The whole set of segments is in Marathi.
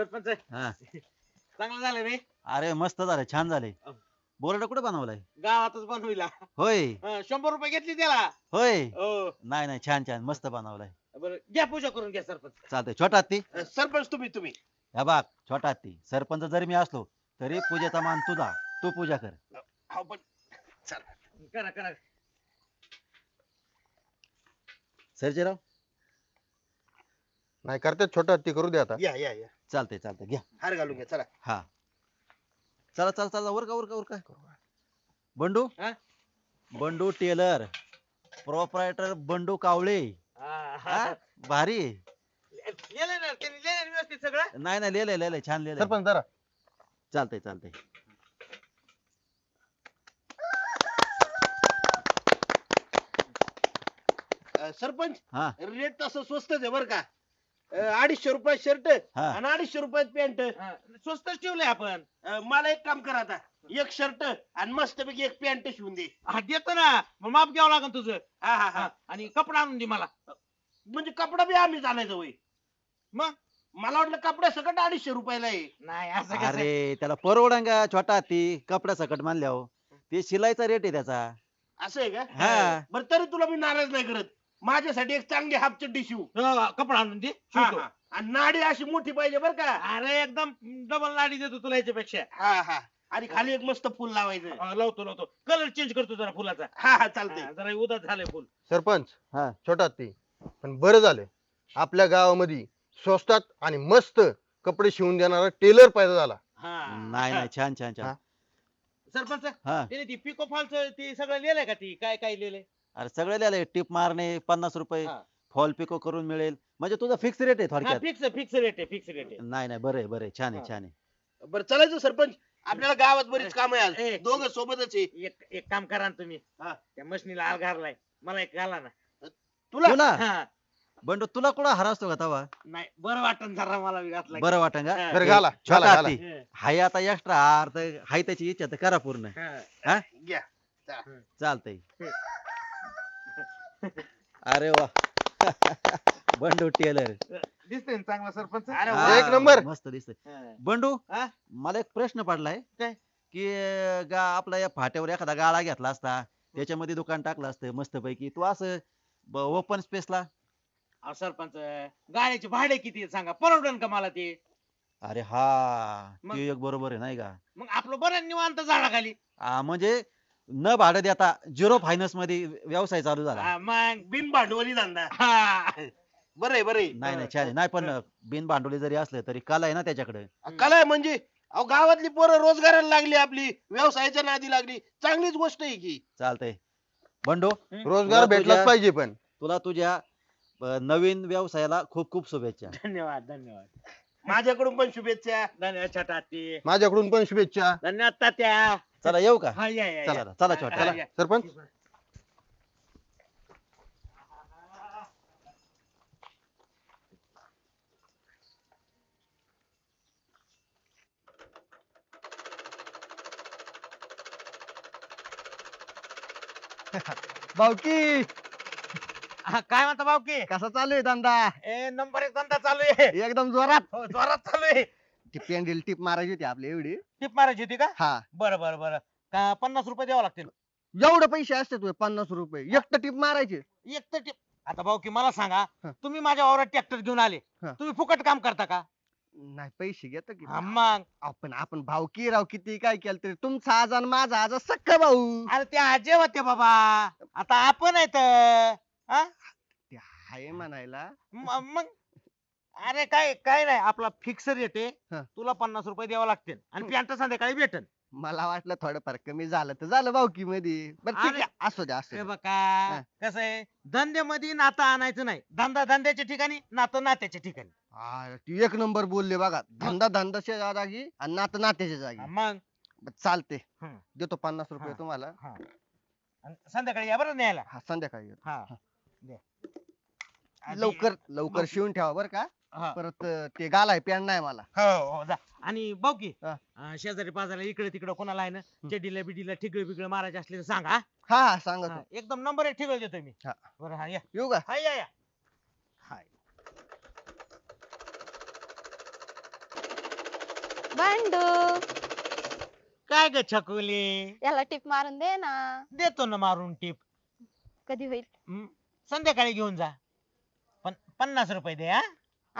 सरपंच हा. चांगलं झालं रे. अरे मस्त झालं छान झाले बोर्ड कुठे बनवलाय? गावातच बनविला. होय. हं, शंभर रुपये घेतली त्याला. होय. हो. नाही नाही छान छान मस्त बनवलाय. बरं घ्या पूजा करून घ्या सरपंच. चालतंय. छोटा हत्ती? सरपंच तुम्ही तुम्ही. ह्या बाग छोटा हत्ती. सरपंच जरी मी असलो तरी पूजेचा मान तुझा. तू पूजा कर. हो पण करा करा सरजेराव? नाही करतात छोटा हत्ती करू दे आता. या या या. चालतंय चालतंय घ्या. हार घालून घ्या चला. हा. चला चला चला वर का वर का वर का बंडू? हा? बंडू टेलर. प्रोपरायटर बंडू कावळे. हा, हा? हा. भारी. आहे. लिहिलंय ना त्यांनी लिहिलंय ना व्यवस्थित सगळं? नाही नाही लिहिलंय लिहिलंय छान लिहिलंय सरपंच जरा. चालतंय चालतंय. अं, सरपंच हा. रेट तसं स्वस्तच आहे बरं का. अं, अडीचशे रुपये शर्ट हा. आणि अडीचशे रुपयात पॅन्ट हा, स्वस्तच ठेवलंय आपण. मला एक काम करा आता. एक शर्ट आणि मस्तपैकी एक पॅन्ट शिवून दे. हा देतो ना. मग माप घ्यावं लागेल तुझं. हा हा हा, हा आणि कपडा आणून दे मला. म्हणजे कपडा बी आम्ही आणायचं होय. मग? मला वाटलं कपड्या सकट अडीचशे रुपयाला आहे. नाही असं कसं? अरे त्याला परवडा का छोटा हत्ती कपडा सकट मानल्यावर ते शिलाईचा रेट आहे त्याचा. असं आहे का? हा. बरं तरी तुला मी नाराज नाही करत. माझ्यासाठी एक चांगली हाफ चड्डी शिव हो, कपडा आणून दे हा, शिवतो. हा. आणि नाडी अशी मोठी पाहिजे बरं का. अरे एकदम डबल नाडी देतो तुला याच्यापेक्षा. हा हा. आणि खाली एक मस्त फुल लावायचं. लावतो लावतो. कलर चेंज करतो जरा फुलाचा. हा हा चालते हा, जरा उदास झालंय फुल. सरपंच हा. छोटा हत्ती पण बरं झालं. आपल्या गावामध्ये स्वस्तात आणि मस्त कपडे शिवून देणारा टेलर पैदा झाला. नाही नाही छान छान छान. सरपंच हा. त्याने ती पिको फॉलच ते सगळं लिहिलंय का ती? काय काय लिहिलंय? अरे सगळे लिहिलंय टिप मारणे पन्नास रुपये हा. फॉल पिको करून मिळेल. म्हणजे तुझा फिक्स रेट आहे हा थोडक्यात फिक्स फिक्स रेट आहे फिक्स रेट आहे. नाही नाही बरं आहे बरं आहे. छान आहे हा. छान आहे. बरं चालायचं सरपंच. आपल्याला गावात बरीच काम आहे ए. आज दोघं सोबतच आहे. एक एक काम करा ना तुम्ही. हा. त्या मशनीला आल घाललाय. मला एक घाला ना. तुला? तुला? हा. बंडू तुला कुठं हरासतो का तवा? नाही बरं वाटन जरा मला बी घातला की. बरं वाटन का? हा. बरं घाला छोटा घाला घाला. हत्ती हा. हाय आता एक्स्ट्रा अर्थ हाय त्याची इच्छा तर करा पूर्ण. हा. घ्या चालतंय. अरे वा बंडू टेलर दिसतंय ना चांगला सरपंच अरे वा. एक नंबर. मस्त दिसतंय हा. बंडू हा? मला एक प्रश्न पडलाय काय? की अं, गा आपला या फाट्यावर एखादा गाळा घेतला असता त्याच्यामध्ये दुकान टाकलं असतं मस्त पैकी तू असं ओपन स्पेसला अहो, सरपंच गाड्याचे भाडे किती आहे सांगा परवडन का मला ते अरे हा मग? ते एक बरोबर आहे नाही का मग आपलं बरं निवांत झाडाखाली आ, म्हणजे न भाडं देता झिरो फायनान्समध्ये व्यवसाय चालू झाला. हा, मग बिन भांडवली धंदा. बरं आहे बरं आहे. नाही नाही छान आहे. नाही पण बिन भांडवली जरी असलं तरी कला आहे ना त्याच्याकडे. कला आहे म्हणजे अहो गावातली पोरं रोजगाराला लागली आपली व्यवसायाच्या नादी लागली. चांगलीच गोष्ट आहे की. चालतंय. बंडू रोजगार तुला भेटलाच तुझ्या- पाहिजे पण. तुला तुझ्या अ, नवीन व्यवसायाला खूप खूप शुभेच्छा. धन्यवाद धन्यवाद. माझ्याकडून पण शुभेच्छा. धन्यवाद माझ्याकडून पण शुभेच्छा. धन्यवाद तात्या. चला येऊ का? हा या या, चला या. चला चला. या. सरपंच? भाऊकी! हा, काय म्हणता भाऊकी? कसा चालू आहे धंदा? ए नंबर एक धंदा चालू आहे. एकदम जोरात. हो, जोरात चालू आहे. ती पेंडील टिप मारायची होती आपली एवढी. टिप मारायची होती का? हा. बरं बरं बरं. का पन्नास रुपये द्यावं लागतील? एवढे पैसे असते तुझे पन्नास रुपये. एकटं टिप मारायची. एक तर टिप. आता भाऊ की मला सांगा हा. तुम्ही माझ्या वावरात ट्रॅक्टर घेऊन आले. हा. तुम्ही फुकट काम करता का? नाही पैसे घेतो की. हा, मग. आपण आपण भाऊकी राव किती काय केलं तरी. तुमचा आज आणि माझा आज सख्ख भाऊ. अरे ते आजे होते बाबा. आता आपण आहेत हा? ते हाय म्हणायला. म- मग? अरे काय काय नाही आपला फिक्स रेट आहे हा. तुला पन्नास रुपये द्यावं लागतील. आणि पॅन्ट संध्याकाळी भेटन. मला वाटलं थोडंफार कमी झालं तर झालं भाऊकी मध्ये. बरं ठीक अरे. आहे असू द्या असू हे द्या. बघा कसं आहे धंद्यामध्ये नातं आणायचं नाही. धंदा धंद्याच्या ठिकाणी नातं नात्याच्या ठिकाणी. हा, ती एक नंबर बोलले बघा. धंदा धंदाच्या जागी आणि नातं नात्याच्या जागी. हा, मग? बरं, चालते हम्म. देतो पन्नास रुपये हा. तुम्हाला. आणि संध्याकाळी या बरं न्यायला? हा संध्याकाळी येतो. हा. दे. लवकर लवकर शिवून ठेवा बरं का. हा. परत अं, ते गालाय पॅन्ट नाही मला. हो हो जा. आणि भाऊ की हा. अं, शेजारी पाजारी इकडे तिकडे कोणाला आहे ना चेडीला बिडीला ठिगळ बिगळ मारायचे असले तर सांगा हा? हा हा हा. एकदम नंबर एक ठिगळ देतो मी. हा. बरं हा या. येऊ का? हा या या. हाय. बंडू काय ग छकुली? याला टिप मारून दे ना. देतो ना मारून टीप. कधी होईल? संध्याकाळी घेऊन जा. पण पन्नास रुपये दे हा.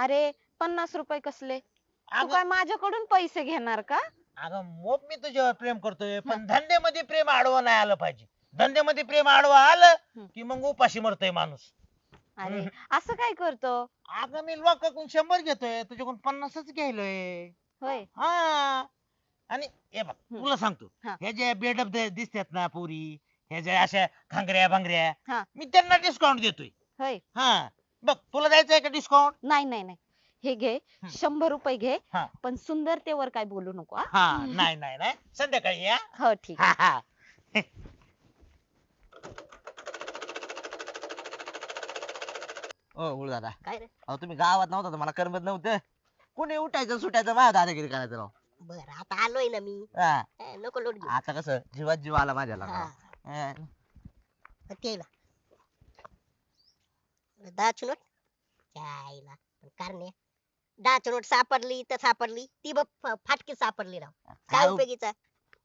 अरे पन्नास रुपये कसले? तू अगं काय माझ्याकडून पैसे घेणार का? अगं मोप मी तुझ्यावर प्रेम करतोय पण धंद्यामध्ये प्रेम आडवं नाही आलं पाहिजे. धंद्यामध्ये प्रेम आडवं आलं. की मग उपाशी मरतोय माणूस. अरे असं काय करतो? अगं मी लोकांकडून शंभर घेतोय तुझ्याकडून पन्नासच घ्यायलोय. होय. हा. आणि हे बघ हम्म. तुला सांगतो हा. ह्या ज्या बेडप दिसतात ना पुरी ह्या ज्या अशा खांगऱ्या भांगऱ्या हा. मी त्यांना डिस्काउंट देतोय. होय. हा. बघ तुला द्यायचंय का डिस्काउंट नाही नाही नाही. हे घे शंभर रुपये घे हा. पण सुंदरतेवर काय बोलू नको हा? हा नाही नाही नाही. संध्याकाळी या. हो ठीक हा हा. ओ गुरु दादा. काय रे? अहो तुम्ही गावात नव्हता तर मला करमत नव्हतं. कोणी उठायचं सुटायचं माझ्या दादागिरी करायचं राव. बर आता आलोय ना मी. हा, ए, नको लोट घेऊ. आता कसं जीवात जीव आला माझ्या हा, लग्नाला. मग ते ना. दहाची नोट? चायला कारण. दहाची नोट सापडली तर सापडली. ती बघ फाटकी सापडली राव. काय काय उपयोगीचा?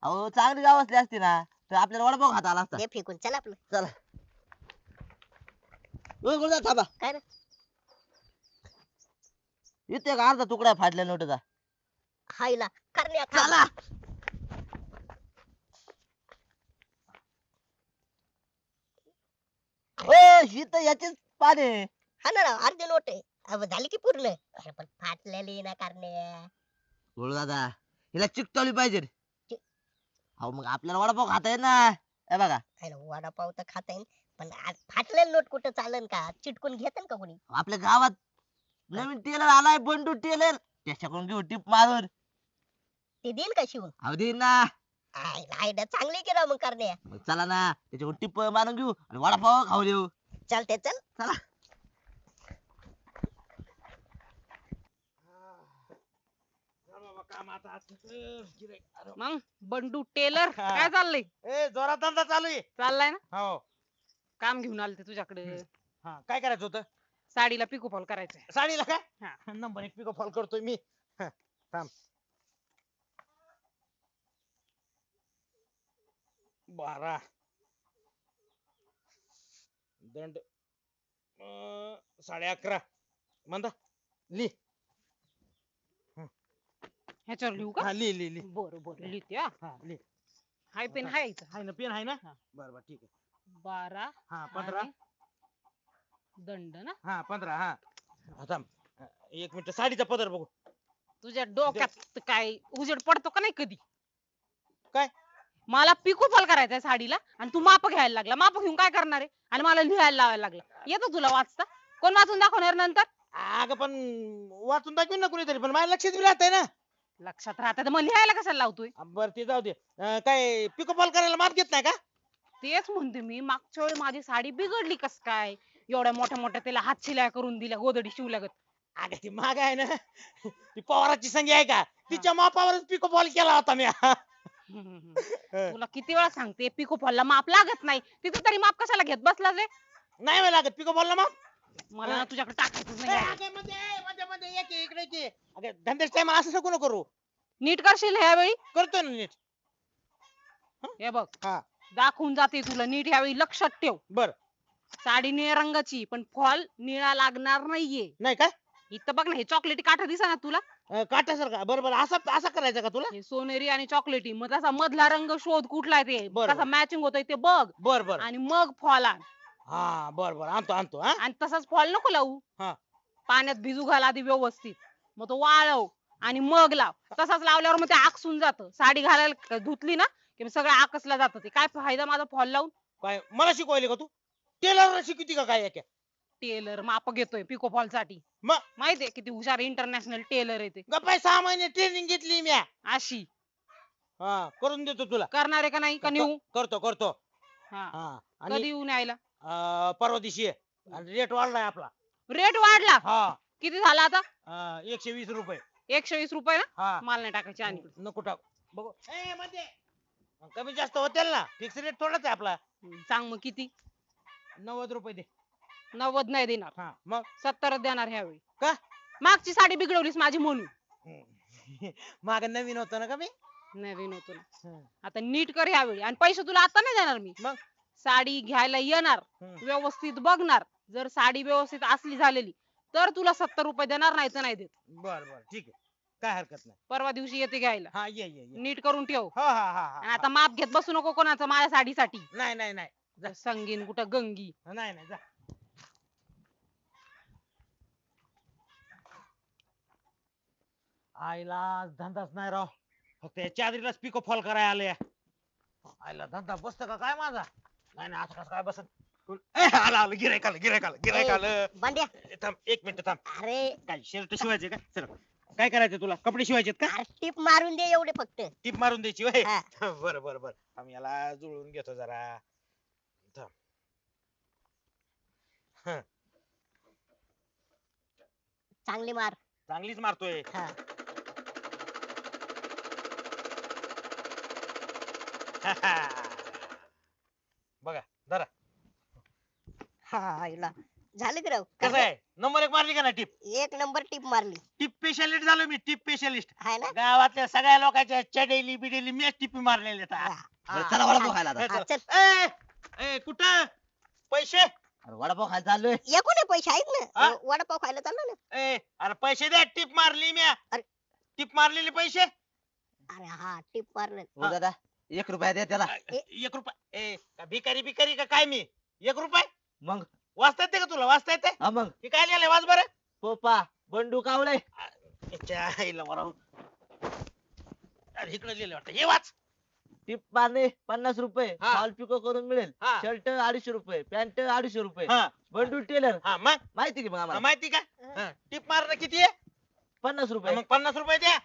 अहो चांगली गाव असली असती ना तर आपल्याला वडापाव खाता आला असता. हे फेकून चल आपलं. चला. थांबा. काय रे? इथे का अर्धा तुकडा आहे फाटल्या नोटचा. हायला करण्या चला. ओ ही तर याचीच पान हा ना राव अर्धी नोट आहे अहो, झाली की पूर्ण अरे पण फाटलेली ना करण्या गुरु दादा हिला चिकटवली पाहिजे रे. चि- अहो मग आपल्याला वडापाव खाता येत ना? हे बघा. हायला वडापाव तर खाता येईल पण आज फाटलेली नोट कुठं चालन का? चिटकून घेतन का कोणी? आपल्या गावात नवीन टेलर आलाय बंडू टेलर. त्याच्याकडून घेऊ टिप मारून. ते देईल का शिवून? अहो देईन ना. आयडिया चांगली की राव मग करण्या. मग चला ना त्याच्याकडून टिप मारून घेऊ आणि वडापाव खाऊ देऊ. चालते चल. चला मग बंडू टेलर हा. काय चाललंय? ए जोरात धंदा चालू आहे. चाललाय ना? हो. काम घेऊन आले ते तुझ्याकडे हा काय करायचं होतं? साडीला पिको फॉल करायचंय. साडीला हा. काय नंबर एक पिको फॉल करतोय मी. हा, थांब. बारा. दंड. साडे अकरा. म्हणता ली. ह्याच्यावर लिहू का? हा ली ली ली. बरं बरं. लिहिते हा. हा ली. हाय पेन हाय इथं. आहे ना पेन आहे ना? हा. बरं बरं ठीक आहे. बारा हा पंधरा. आणि दंड ना? हा पंधरा हा. हा, थांब अं, एक मिनिट साडीचा पदर बघू. तुझ्या डोक्यात काय उजेड पडतो का नाही कधी? काय? मला पिको फॉल करायचंय साडीला आणि तू माप घ्यायला लागला. माप घेऊन काय करणार आहे? आणि मला लिहायला लावायला लागला. येतो तुला वाचता? कोण वाचून दाखवणार नंतर? अगं पण वाचून दाखवीन ना कुणीतरी पण माझ्या लक्षात बी राहतंय ना. लक्षात राहतं तर मग लिहायला कशाला लावतोय? बर ते जाऊ दे. अं, काय पिको फॉल करायला माप घेत नाही का? तेच म्हणते मी. मागच्या वेळी माझी साडी बिघडली कस काय? एवढ्या मोठ्या मोठ्या त्याला हात शिलाय करून दिल्या गोदडी शिवल्यागत. अगं ती माग आहे ना. ती पवाराची संगी आहे का? तिच्या मापावरच पिको फॉल केला होता मी. तुला किती वेळा सांगते पिको फॉलला माप लागत नाही. तिथे तरी माप कशाला घेत बसला रे? नाही मला लागत पिको फॉल माप. मला ना तुझ्याकडे टाकायचंच ए, नाही अगं मध्ये, मध्ये, मध्ये, ये की, इकडे ये की. अगं धंद्याच्या टाइम असं नको करू. नीट करशील ह्यावेळी करतोय ना नीट. हे? बघ हा. दाखवून जाते तुला नीट ह्यावेळी लक्षात ठेव. बर. साडी निळ्या रंगाची पण फॉल निळा लागणार नाहीये. नाही काय इथं बघ ना हे चॉकलेटी काठा दिसा ना तुला. अं, काट्यासारखा. बरं बरं. असा असा करायचा का तुला? हे सोनेरी आणि चॉकलेटी. मग तसा मधला रंग शोध कुठला आहे ते. बरं, कसा बरं. मॅचिंग होतोय ते बघ. बर बर. आणि मग फॉल आण. हा बर बर. आणतो आणतो हा. आणि तसाच फॉल नको लावू. हा. पाण्यात भिजू घाल आधी व्यवस्थित. मग तो वाळव आणि मग लाव. तसाच लावल्यावर मग ते आकसून जात. साडी घालायला धुतली ना की मग सगळं आकसला जात. ते काय फायदा माझा फॉल लावून? काय मला शिकवायले का तू? टेलर शिकवती का काय एका? टेलर माप घेतोय पिको फॉलसाठी मग? माहितीये किती हुशार इंटरनॅशनल टेलर आहे ते. गप्पा सहा महिने ट्रेनिंग घेतली मी अशी. हा करून देतो तुला. करणार आहे का नाही? का नेऊ करतो करतो. हा. हा कधी आणि येऊन यायला? अं, परवा दिवशी ये. आणि रेट वाढलाय आपला. रेट वाढला? हा. किती झाला आता? अं, एकशे वीस रुपये. एकशे वीस रुपये ना? हा. माल नाही टाकायचे आणि नको टाक. बघू. ए मध्ये. कमी जास्त होतील ना? फिक्स रेट थोडाच आहे आपला. सांग मग किती? नव्वद रुपये दे. नव्वद नाही देणार. हा मग? सत्तरच देणार ह्यावेळी. का? मागची साडी बिघडवलीस माझी म्हणून. माग नवीन होतो ना का मी? नवीन होतो ना. हं. आता नीट कर यावेळी आणि पैसे तुला आता नाही देणार मी. मग? साडी घ्यायला येणार. हं. व्यवस्थित बघणार. जर साडी व्यवस्थित असली झालेली तर तुला सत्तर रुपये देणार नाही तर नाही देत. बर बर. ठीक आहे. काय हरकत नाही. परवा दिवशी येते घ्यायला. हा ये ये ये. नीट करून ठेव. हा हा हा आणि हा आता माप घेत बसू नको कोणाचं माझ्या साडीसाठी. नाही नाही नाही. संगीन कुठं गंगी. नाही नाही जा. आईला आज धंदाच नाही राव. फक्त या चादरीलाच पिको फॉल करायला आले आईला धंदा बसत का काय माझा? नाही नाही असं कसं काय बसत? कोण- ए, आलं आलं गिरायक आलं गिरायक आलं गिरायक आलं. बांड्या ए, थांब एक मिनिट थांब. अरे. काय शर्ट शिवायचे का? चल. काय करायचं तुला? कपडे शिवायचेत का? अरे टिप मारून दे एवढे फक्त. टीप मारून द्यायची होय? हा. बरं बरं बरं. आम्ही याला जुळवून घेतो जरा. थांब. चांगले मार. चांगलीच मारतोय. हा. बघा जरा हा आईला. झालं की राव? कसं आहे? नंबर एक मारली का ना टीप? एक नंबर टिप मारली. टीप स्पेशालिस्ट झालो मी टीप स्पेशालिस्ट हाय ना? गावातल्या सगळ्या लोकांच्या चडेली बिडेली मी टिपी मारलेले हा. बरं, चला वडापाव खायला आता. हा, चल. ए कुठं? पैसे? अरे वडापाव खायला चाललोय. एकूण आहे पैसे आहेत हा? ना वडापाव खायला चाललो ना. ए अरे पैसे द्या टिप मारली मी अरे. टिप मारलेले पैसे? अरे हा टिप मारलं. हो दादा. एक रुपया द्या त्याला. एक रुपये. ए का भिकारी भिकारी का काय मी? एक रुपये? मग? वाचता येते का तुला? वाचता येते? हा मग. हे काय लिहिलंय? वाच बरं. पोपा बंडू आईला. अरे इकडे लिहिलं वाटतं. हे वाच. टिप मारणे पन्नास रुपये हा. फॉल पिको करून मिळेल. हा. शर्ट अडीचशे रुपये पॅन्ट अडीचशे रुपये. हा. बंडू टेलर. हा मग? माहिती की मग हा, आम्हाला माहिती का? हा, टिप मारणं किती आहे? पन्नास रुपये. मग पन्नास रुपये द्या.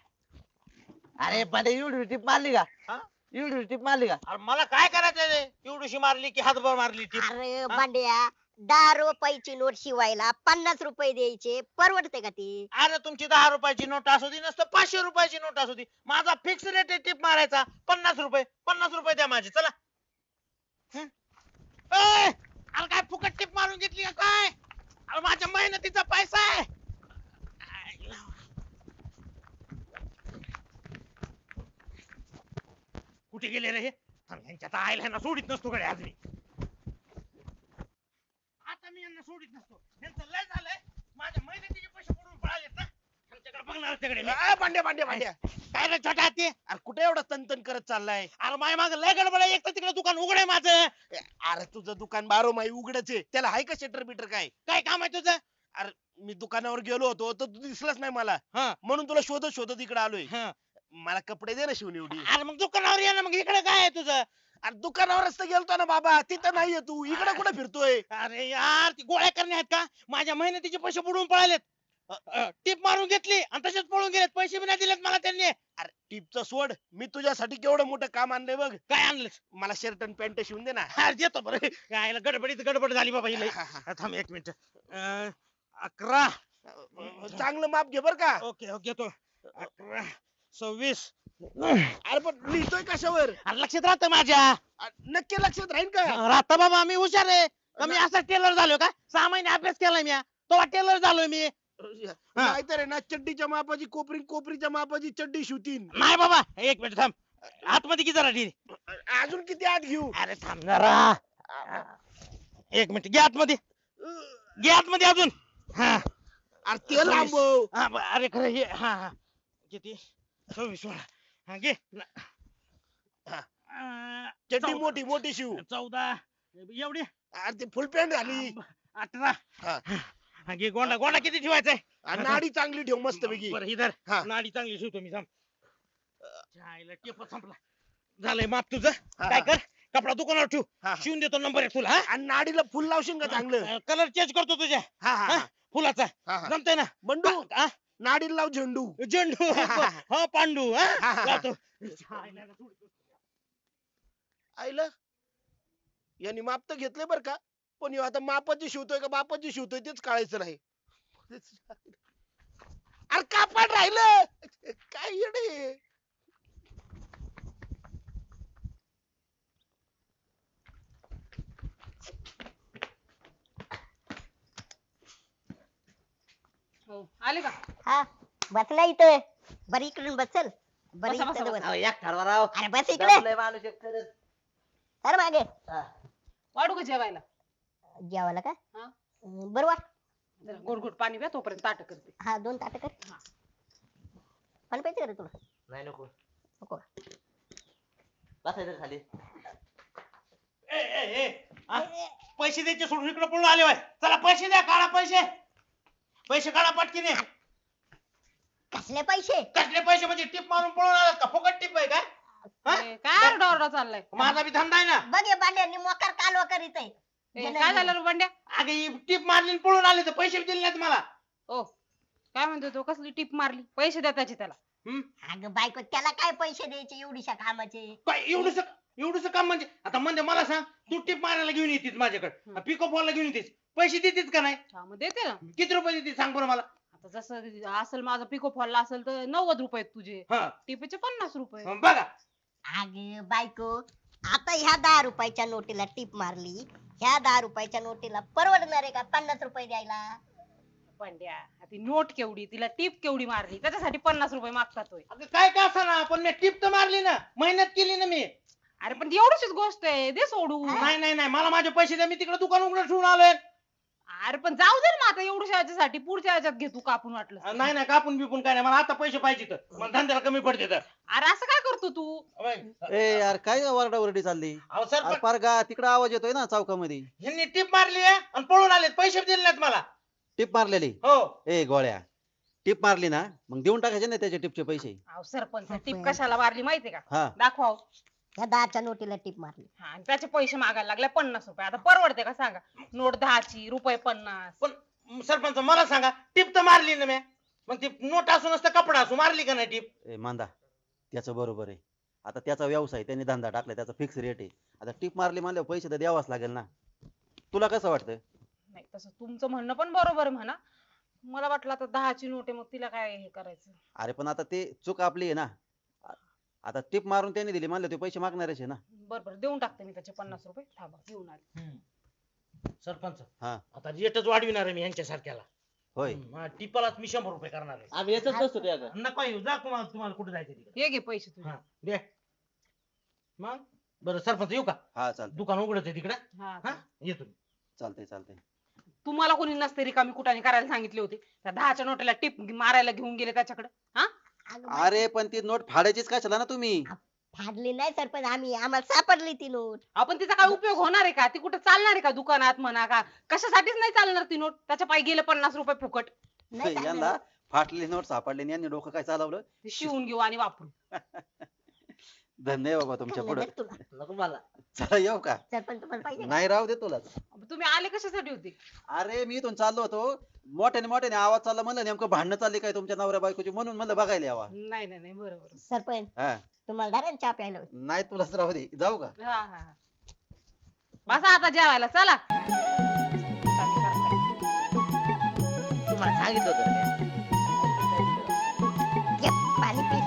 अरे पण एवढी टिप मारली का? हा? एवढी टिप मारली का? अरे मला काय करायचं एवढीशी मारली की हातभर मारली टिप? अरे बांड्या दहा रुपयाची नोट शिवायला पन्नास रुपये द्यायचे. परवडते का ती? अरे तुमची दहा रुपयाची नोट असू दे नसतं पाचशे रुपयाची नोट असू दे. माझा फिक्स रेट आहे टिप मारायचा. पन्नास रुपये पन्नास रुपये द्या माझे. चला. हं? ए, अरे काय फुकट टिप मारून घेतली का काय? अरे माझ्या मेहनतीचा पैसा आहे आईला. कुठे गेले रे? हे थांब, ह्यांना सोडित नसतो कडे आज मी. आता मी यांना सोडित नसतो. यांचं लय झालंय. माझ्या मेहनतीचे पैसे पडून पळालेत ना. बघणार तिकडे मी. काय रे छोटा हाती? अरे कुठे एवढा तनतन करत चाललाय? अरे माझ्या माग लय गडबड आहे. एक तर तिकडे दुकान उघड आहे माझं. अरे तुझं दुकान बारो माही उघडच आहे. त्याला हाय का शटर बिटर काय? काय काम आहे तुझं? मी दुकानावर गेलो होतो तर तू दिसलाच नाही मला. हा. म्हणून तुला शोधत शोधत इकडे आलोय. हं. मला कपडे दे ना शिवून एवढी. अरे मग दुकानावर ये ना मग इकडे काय आहे तुझं? अरे दुकानावरच तर गेलतो ना बाबा तिथं नाहीये तू इकडे कुठे फिरतोय? अरे यार ती गोळ्या करणे आहेत का? माझ्या मेहनतीचे पैसे बुडून पळालेत. टिप मारून घेतली आणि तसेच पळून गेलेत. पैसे बी नाही दिलेत मला त्यांनी. अरे टिपचं सोड मी तुझ्यासाठी केवढं मोठं काम आणलंय बघ. काय आणलं मला शर्ट आणि पॅन्ट शिवून दे ना. अरे देतो बरं. काय गडबडीत गडबड झाली बाबा हिला. थांब एक मिनिट. अकरा. चांगलं माप घे बर का. ओके ओके घेतो. अकरा. सव्वीस. अरे पण लिहितोय कशावर? अरे लक्षात राहतं माझ्या. अरे नक्की लक्षात राहील का? राहता बाबा मी हुशार आहे. का मी असा टेलर झालोय का? सहा महिने अभ्यास केलाय मी. तो टेलर झालोय मी. नाहीतर आहे ना चड्डीच्या मापाची कोपरी कोपरीच्या मापाची चड्डी शिवतीन. नाही बाबा एक मिनिट थांब. आतमध्ये किती जरा ढील? अजून किती आत घेऊ? अरे थांब जरा. एक मिनिट घे आतमध्ये. घे आतमध्ये अजून. हा. अरे ते लांबव. हा, ब- अरे खरं हे हा हा. किती? सव्वीस सोळा हा घे. अं, चड्डी चौदा. मोठी मोठी शिव. चौदा. एवढी? अरे ते फुल पॅन्ट झाली. अठरा. हा. हा घे. गोंडा गोंडा किती ठेवायचा आहे आणि नाडी चांगली ठेव मस्त पैकी. बरं इधर हा. नाडी चांगली शिवतो मी थांब. टेप संपला. झालंय माप तुझं. काय. कर? कपडा दुकानावर ठेव. शिवून देतो नंबर एक तुला हा. आणि नाडीला फुल लावशील का चांगलं? कलर चेंज करतो तुझ्या. हा हा, हा? हा. फुलाचा. हा, हा. जमतंय ना? बंडू. हा? नाडीला लाव झेंडू. झेंडू. हा पांडू हा. लावतो. आईला यांनी माप तर घेतलंय बर का पण ह्यो आता मापाची शिवतोय का बापाची शिवतोय तेच कळायचं नाही अरे कापड राहिलं. काय येडे? हो. आले का? हा बसला इथं. बरं इकडून बसल बरं बसा, बसा, इथं बसा. बस. अहो, एक ठरवा राव. अरे बस इकडे. दमलंय माणूस एकटंच. अरे मागे. वाढू का जेवायला? जेवायला का? हा. अं, बरं वाट जरा गोड गोड पाणी प्या तोपर्यंत ताट करते. हा दोन ताट कर. पण पाहिजे का रे तुला? नाही नको. नको बसायचं खाली? ए, ए, ए, आ, पैसे द्यायचे सोडून इकडे पळून आले बाय चला पैसे द्या काढा पैसे. पैसे काढा पटकीने. कसले पैसे? कसले पैसे? म्हणजे टिप मारून पळून आलात का? फुकट टिप आहे काय हा? ए, काय आरडा ओरडा चाललाय? माझा बी धंदा आहे ना. बघ हे बांड्यांनी मोकार कालवा करीत आहे. ए, काय झालं. रे बंड्या अगे ही टिप मारली आणि पळून आले तर पैसे बी दिले नाहीत मला. ओ काय म्हणतो तो? कसली टीप मारली? पैसे द्या त्याचे त्याला. हम्म? अगं बायको त्याला काय पैसे द्यायचे एवढीशा कामाचे? काय एवढस एवढस काम म्हणजे आता म्हणजे मला सांग तू टिप मारायला घेऊन येतीस माझ्याकडे. पिको फॉलला घेऊन येतीस. पैसे देतीस का नाही? हा, मग देते ना. किती रुपये देतीस सांग बरं मला? आता जसं असेल माझा पिको फॉलला असेल तर नव्वद रुपये आहेत तुझे. हा. टिपेचे पन्नास रुपये. मग बघा. अगं बायको आता ह्या दहा रुपयाच्या नोटीला टिप मारली. ह्या दहा रुपयाच्या नोटीला परवडणार आहे का पन्नास रुपये द्यायला? बंड्या ती नोट केवढी तिला टीप केवढी मारली त्याच्यासाठी पन्नास रुपये मागतात होय. अगं काय का ना पण मी टिप तर मारली ना. मेहनत केली ना मी. अरे पण ती एवढीच गोष्ट आहे दे सोडू नाही नाही नाही मला माझे पैसे द्या मी तिकडे दुकान उघडं ठेवून आलोय. अरे पण जाऊ दे ना आता एवढ्या याच्यासाठी पुढच्या याच्यात घे तू कापून वाटलं तर. नाही नाही कापून बिपून काय नाही मला आता पैसे पाहिजे तर. मला धंद्याला कमी पडते तर. अरे असं काय करतो तू? अबे, ए यार काय वरडावरडी चालली? अहो सर अरे पार गा तिकडे आवाज येतोय ना चौकामध्ये. ह्यांनी टिप मारली आहे आणि पळून आले पैसे दिले नाहीत मला. टिप मारलेली? हो. ए गोळ्या टिप मारली ना मग देऊन टाकायचे ना त्याचे टिपचे पैसे? अहो सरपंच टीप. कशाला मारली माहितीये का? हा. दाखवा ह्या दहाच्या नोटीला टिप मारली. हा आणि त्याचे पैसे मागायला लागले पन्नास रुपये. आता परवडते का सांगा? नोट दहाची रुपये पन्नास. पण सरपंच मला सांगा टिप तर मारली ना मी. मग ती नोट असू नसतं कपडा असू मारली का नाही टिप? ए मांदा त्याचं बरोबर आहे. आता त्याचा व्यवसाय त्यांनी धंदा टाकलाय त्याचा फिक्स रेट आहे. आता टिप मारली म्हणल्यावर पैसे तर द्यावाच लागेल ना. तुला कसं वाटतं? नाही तसं तुमचं म्हणणं पण बरोबर आहे म्हणा. मला वाटलं आता दहाची नोट आहे मग तिला काय हे करायचं? अरे पण आता ते चूक आपली आहे ना. आता टिप मारून त्यांनी दिली म्हणलं ते पैसे मागणारच आहे ना. बरं बरं देऊन टाकते मी त्याचे पन्नास रुपये. थांबा. घेऊन आले. सरपंच हा. आता रेटच वाढविणार आहे मी यांच्या सारख्याला. होय. टिपालाच मी शंभर रुपये करणार आहे. आम्ही येतच नसतो त्या नका येऊ. जा तुम्हाला तुम्हाला कुठे जायचं तिकडे. हे घे पैसे तुझे. हा दे. मग? बरं सरपंच येऊ का? हा चालतंय. दुकान उघडत आहे तिकडे. हा हा येतो मी. चालतंय चालतंय. तुम्हाला कोणी नसते रिकामी कुठाने करायला सांगितले होते. त्या दहाच्या नोटेला टिप मारायला घेऊन गेले त्याच्याकडे. हा? अगं बाई, अरे पण ती नोट फाडायचीच कशाला ना तुम्ही? फाडली नाही सरपंच आम्ही आम्हाला सापडली ती नोट. आपण तिचा काय उपयोग होणार आहे का? ती कुठे चालणार आहे का दुकानात म्हणा का? कशासाठीच नाही चालणार ती नोट? त्याच्या पायी गेले पन्नास रुपये फुकट. नाही यांना. फाटलेली नोट सापडली आणि यांनी डोकं काय चालवलं? ते शिवून घेऊ आणि वापरू. धन्य आहे बाबा तुमच्यापुढे. देत तुला. नको मला. चला येऊ का? सरपंच तुम्हाला पाहिजे का? नाही राहू दे तुला तुम्ही आले कशासाठी होते? अरे मी इथून चाललो होतो. मोठ्याने मोठ्याने आवाज चालला म्हणलं नेमकं भांडणं चालले काय तुमच्या नवऱ्या बायकोची? म्हणून म्हणलं बघायला यावा. नाही नाही नाही बरोबर. सरपंच तुम्हाला धरण चहा प्यायला. नाही तुलाच राहू दे. जाऊ का? हा हा बसा आता जेवायला चला. तुम्हाला सांगितलं होतं पाणी पी